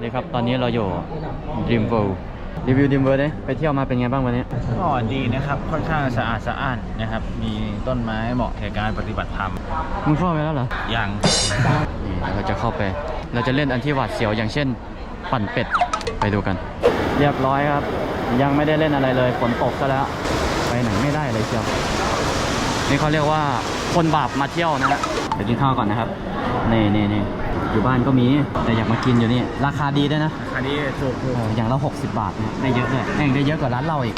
นี่ครับ ตอนนี้เราอยู่ Dream World รีวิว Dream World เนี่ยไปเที่ยวมาเป็นไงบ้างวันนี้ ก็ดีนะครับ ค่อนข้างสะอาดสะอ้านนะครับ มีต้นไม้เหมาะแก่การปฏิบัติธรรมมึงเข้าไปแล้วเหรอ อย่างนี่เราจะเข้าไป เราจะเล่นอันที่หวาดเสียวอย่างเช่น ปั่นเป็ด ไปดูกัน เรียบร้อยครับ ยังไม่ได้เล่นอะไรเลย ฝนตกซะแล้ว ไปไหนไม่ได้เลยเชียว นี่เขาเรียกว่าคนบาปมาเที่ยวนะฮะ เดี๋ยวกินข้าวก่อนนะครับ นี่นี่นี่ อยู่บ้านก็มีแต่อยากมากินอยู่นี่ ราคาดีด้วยนะอันนี้ถูกถูก เอออย่างละ 60 บาทนะได้เยอะเลยแม่งได้เยอะกว่าร้านเราอีก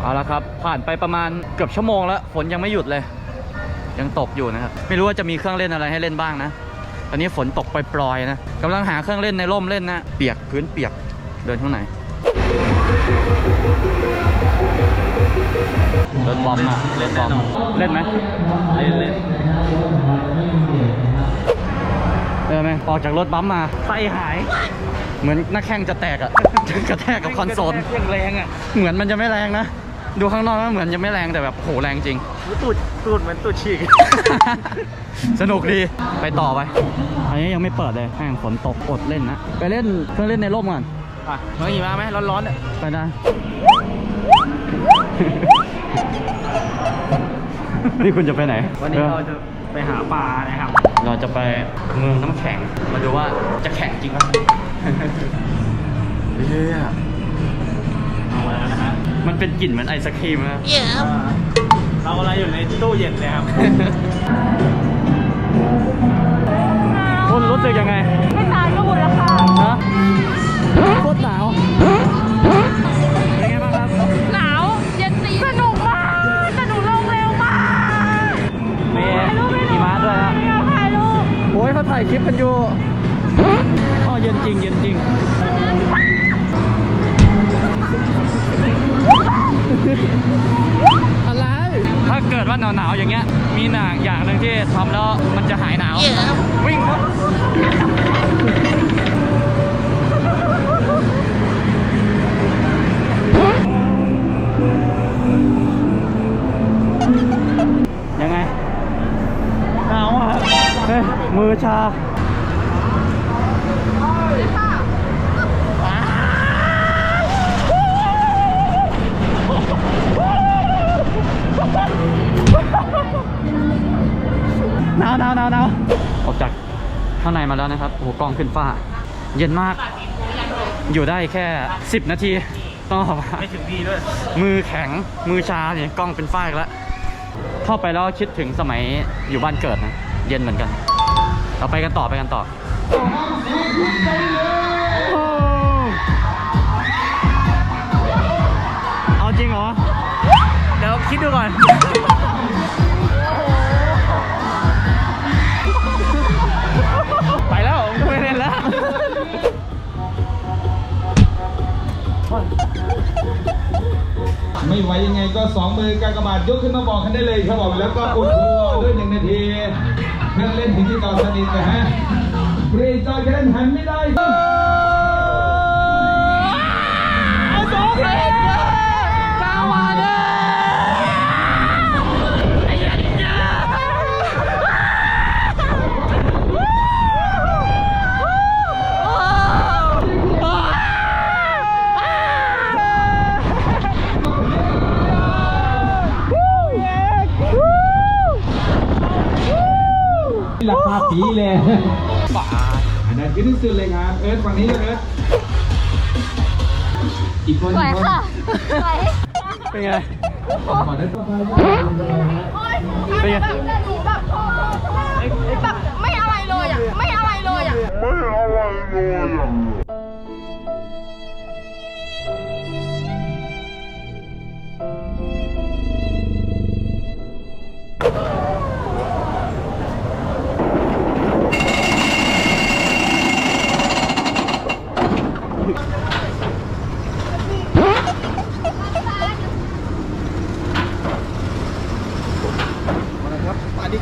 เอาละครับ ผ่านไปประมาณเกือบชั่วโมงแล้ว ฝนยังไม่หยุดเลย ยังตกอยู่นะครับ ไม่รู้ว่าจะมีเครื่องเล่นอะไรให้เล่นบ้างนะ ตอนนี้ฝนตกปล่อยๆนะกำลังหาเครื่องเล่นในร่มเล่นนะ เปียกพื้นเปียก เดินข้างไหนเล่นบอมอะเล่นบอมเล่นไหม เล่นเล่น เออไหมออกจากรถบัมมาไฟหาย เหมือนนักแข่งจะแตกอะกระแทกกับคอนโซลยังแรงอะเหมือนมันจะไม่แรงนะ ดูข้างนอกแล้วเหมือนจะไม่แรงแต่แบบโหแรงจริงตูดตูดเหมือนตูดฉีก สนุกดีไปต่อไป อันนี้ยังไม่เปิดเลยแม่งฝนตกอดเล่นนะ ไปเล่นเครื่องเล่นในร่มก่อนอะเมื่อกี้มาไหมร้อนๆเนี่ยไปได้นี่คุณจะไปไหน วันนี้เราออจะไปหาปลานะครับ เราจะไปเมืองน้ำแข็ง มาดูว่าจะแข็งจริงไหมเฮ้ยเอามาแล้วนะฮะมันเป็นกลิ่นเหมือนไอศครีมนะเราอะไรอยู่ในตู้เย็นเลยครับ คุณรู้สึกยังไงาถ่ายคลิปกันอยู่อ๋อเย็นจริงเย็นจริงอะไร ถ้าเกิดว่าหนาวๆอย่างเงี้ย มีหนังอย่างหนึ่งที่ทำแล้วมันจะหายหนาว วิ่งครับ มือชาหนาวหนาวหนาวหนาวออกจากข้างในมาแล้วนะครับ โอ้โหกล้องขึ้นฟ้า เย็นมาก อยู่ได้แค่ 10 นาที ต้องออกมาไม่ถึงดีด้วย มือแข็ง มือชาเนี่ยกล้องเป็นฝ้าอีกแล้ว เข้าไปแล้วคิดถึงสมัยอยู่บ้านเกิดนะ เย็นเหมือนกัน เราไปกันต่อไปกันต่อเอาจริงเหรอ เดี๋ยวคิดดูก่อนไปแล้วไม่เล่นแล้วไม่ไหวยังไงก็สองมือกากบาทยกขึ้นมาบอกกันได้เลยครับผมแล้วก็อุ่นตัวด้วยหนึ่งนาที เพื่อนเล่นถึง ที่เก่าสนิทนะฮะเบรกจอยกันเล่นหันไม่ได้หลักภาพปีเลยป่าอันนั้นคือที่สุดเลยครับเอิร์ธฝั่งนี้เลยเอิร์ธอีกคนสวยอีกคนค่ะสวยเป็นไงขอได้ต่อไปเป็นไง ส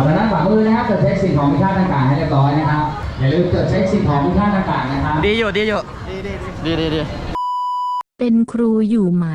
วัส ดีครับเอาทางด้านขวามือนะครับจดเช็คสิ่งของมีค่าต่างๆให้เรียบร้อยนะครับอย่าลืมจดเช็คสิ่งของมีค่าต่างๆนะครับ ดีอยู่ดีอยู่ดีดีดีเป็นครูอยู่ไหม